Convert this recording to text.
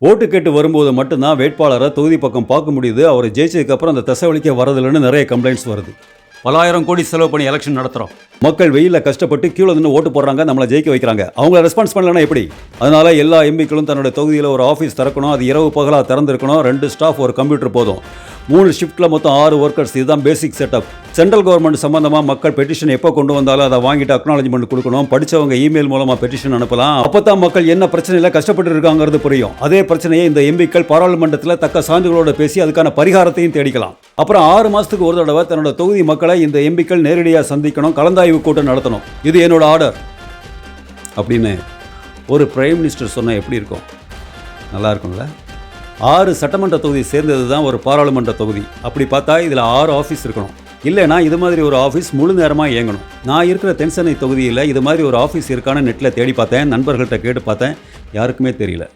ஓட்டு கேட்டு வரும்போது மட்டும்தான் வேட்பாளரை தொகுதி பக்கம் பார்க்க முடியுது. அவர் ஜெயிச்சதுக்கப்புறம் அந்த தசவழிக்க வரதில்லைன்னு நிறைய கம்ப்ளைண்ட்ஸ் வருது. பலாயிரம் கோடி செலவு பண்ணி எலெக்ஷன் நடத்துகிறோம் மக்கள் வெயிலில் கஷ்டப்பட்டு கீழே நின்று ஓட்டு போடுறாங்க நம்மளை ஜெயிக்க வைக்கிறாங்க. அவங்கள ரெஸ்பான்ஸ் பண்ணலன்னா எப்படி? அதனால எல்லா எம்பிக்களும் தன்னோட தொகுதியில் ஒரு ஆஃபீஸ் திறக்கணும் அது இரவு பகலாக திறந்துருக்கணும் ரெண்டு ஸ்டாஃப் ஒரு கம்ப்யூட்டர் போதும். மூணு ஷிஃப்ட்டில் மொத்தம் ஆறு ஒர்க்கர்ஸ் இதுதான் பேசிக் செட்டப் சென்ட்ரல் கவர்மெண்ட் சம்மந்தமாக மக்கள் பெட்டிஷன் எப்போ கொண்டு வந்தாலும் அதை வாங்கிட்டு அக்னாலஜ்மெண்ட் கொடுக்கணும். படித்தவங்க இமெயில் மூலமாக பெட்டிஷன் அனுப்பலாம். அப்போ தான் மக்கள் என்ன பிரச்சனையில் கஷ்டப்பட்டு இருக்காங்கிறது புரியும். அதே பிரச்சனையை இந்த எம்பிக்கள் பாராளுமன்றத்தில் தக்க சான்றுகளோடு பேசி அதுக்கான பரிகாரத்தையும் தேடிக்கலாம். அப்புறம் ஆறு மாதத்துக்கு ஒரு தடவை தன்னோட தொகுதி மக்களை இந்த எம்பிக்கள் நேரடியாக சந்திக்கணும் கலந்தாய்வு கூட்டம் நடத்தணும். இது என்னோட ஆர்டர் அப்படின்னு ஒரு பிரைம் மினிஸ்டர் சொன்னால் எப்படி இருக்கும்? நல்லா இருக்கும்ல? ஆறு சட்டமன்ற தொகுதி சேர்ந்தது தான் ஒரு பாராளுமன்ற தொகுதி. அப்படி பார்த்தா இதில் ஆறு ஆஃபீஸ் இருக்கணும். இல்லைனா இது மாதிரி ஒரு ஆஃபீஸ் முழு நேரமாக இயங்கணும். நான் இருக்கிற தென்சென்னை தொகுதியில் இது மாதிரி ஒரு ஆஃபீஸ் இருக்கான்னு நெட்டில் தேடி பார்த்தேன் நண்பர்கள்ட்ட கேட்டு பார்த்தேன் யாருக்குமே தெரியல.